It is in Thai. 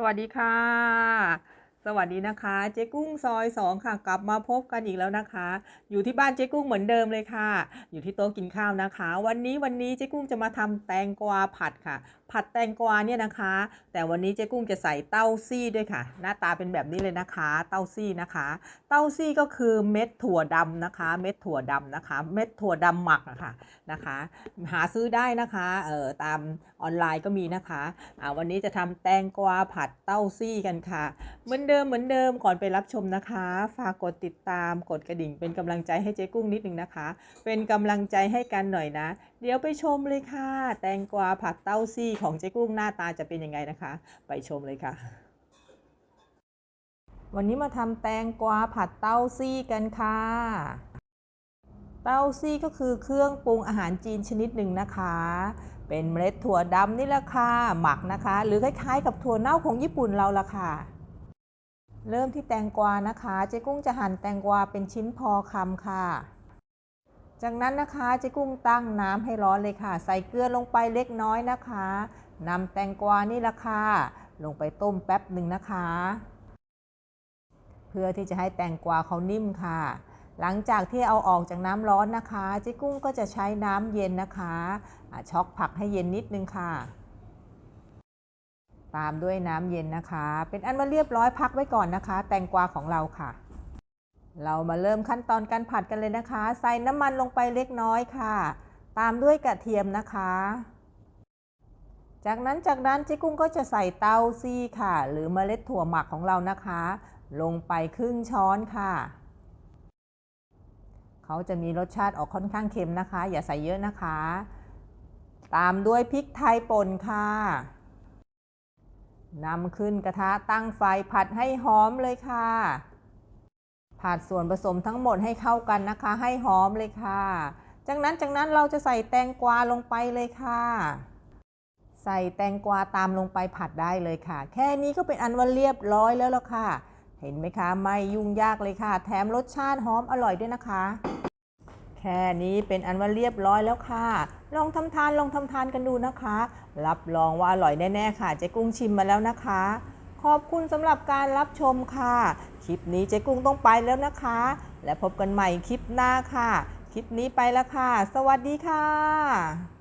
สวัสดีค่ะ สวัสดีนะคะ เจ๊กุ้งซอยสองค่ะ กลับมาพบกันอีกแล้วนะคะ อยู่ที่บ้านเจ๊กุ้งเหมือนเดิมเลยค่ะ อยู่ที่โต๊ะกินข้าวนะคะ วันนี้วันนี้เจ๊กุ้งจะมาทำแตงกวาผัดค่ะ ผัดแตงกวาเนี่ยนะคะ แต่วันนี้เจ๊กุ้งจะใส่เต้าซี่ด้วยค่ะ หน้าตาเป็นแบบนี้เลยนะคะ เต้าซี่นะคะ เต้าซี่ก็คือเม็ดถั่วดำนะคะ เม็ดถั่วดำนะคะ เม็ดถั่วดำหมักอะค่ะนะคะ หาซื้อได้นะคะเอ่อตามออนไลน์ก็มีนะคะอ่าวันนี้จะทำแตงกวาผัดเต้าซี่กันค่ะมือนเดิมเหมือนเดิมก่อนไปรับชมนะคะ ฝากกดติดตามกดกระดิ่ง เป็นกำลังใจให้เจ๊กุ้งนิดนึงนะคะ เป็นกำลังใจให้กันหน่อยนะ เดี๋ยวไปชมเลยค่ะ แตงกวาผัดเต้าซี่ของเจ๊กุ้งหน้าตาจะเป็นยังไงนะคะ ไปชมเลยค่ะ วันนี้มาทำแตงกวาผัดเต้าซี่กันค่ะ เต้าซี่ก็คือเครื่องปรุงอาหารจีนชนิดหนึ่งนะคะเป็นเมล็ดถั่วดำนี่แหละค่ะ หมักนะคะ หรือคล้ายๆ กับถั่วเน่าของญี่ปุ่นเราละค่ะ เริ่มที่แตงกวานะคะ เจ๊กุ้งจะหั่นแตงกวาเป็นชิ้นพอคำค่ะ จากนั้นนะคะเจ๊กุ้งตั้งน้ำให้ร้อนเลยค่ะ ใส่เกลือลงไปเล็กน้อยนะคะนำแตงกวานี่ละค่ะลงไปต้มแป๊บหนึ่งนะคะ เพื่อที่จะให้แตงกวาเขานิ่มค่ะ หลังจากที่เอาออกจากน้ำร้อนนะคะเจ๊กุ้งก็จะใช้น้ำเย็นนะคะะช็อกผักให้เย็นนิดนึงค่ะ ตามด้วยน้ำเย็นนะคะ เป็นอันมาเรียบร้อยพักไว้ก่อนนะคะ แตงกวาของเราค่ะ เรามาเริ่มขั้นตอนการผัดกันเลยนะคะ ใส่น้ำมันลงไปเล็กน้อยค่ะ ตามด้วยกระเทียมนะคะ จากนั้นจากนั้นเจ๊กุ้งก็จะใส่เต้าซี่ค่ะ หรือเมล็ดถั่วหมักของเรานะคะ ลงไปครึ่งช้อนค่ะเขาจะมีรสชาติออกค่อนข้างเค็มนะคะ อย่าใส่เยอะนะคะ ตามด้วยพริกไทยป่นค่ะ นำขึ้นกระทะตั้งไฟผัดให้หอมเลยค่ะ ผัดส่วนผสมทั้งหมดให้เข้ากันนะคะ ให้หอมเลยค่ะ จากนั้นจากนั้นเราจะใส่แตงกวาลงไปเลยค่ะ ใส่แตงกวาตามลงไปผัดได้เลยค่ะ แค่นี้ก็เป็นอันว่าเรียบร้อยแล้วล่ะค่ะ เห็นไหมคะ ไม่ยุ่งยากเลยค่ะ แถมรสชาติหอมอร่อยด้วยนะคะ แค่นี้เป็นอันว่าเรียบร้อยแล้วค่ะ ลองทำทานลองทำทานกันดูนะคะ รับรองว่าอร่อยแน่ๆค่ะเจ๊กุ้งชิมมาแล้วนะคะ ขอบคุณสำหรับการรับชมค่ะ คลิปนี้เจ๊กุ้งต้องไปแล้วนะคะ และพบกันใหม่คลิปหน้าค่ะ คลิปนี้ไปแล้วค่ะ สวัสดีค่ะ